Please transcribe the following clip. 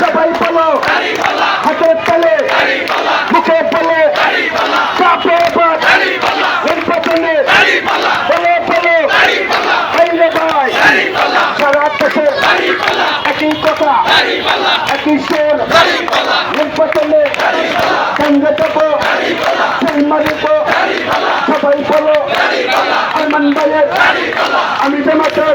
সবাই বলো হাতে পেলে মুখে পেলে চাপে নির্বাচনে বলে বলে হাইলে ভাই, সারা দেশে একই কথা, একই সেল নির্বাচনে সঙ্গে দেবো মারিব, সবাই বলো আরমান ভাইয়ের, আমি জামাতের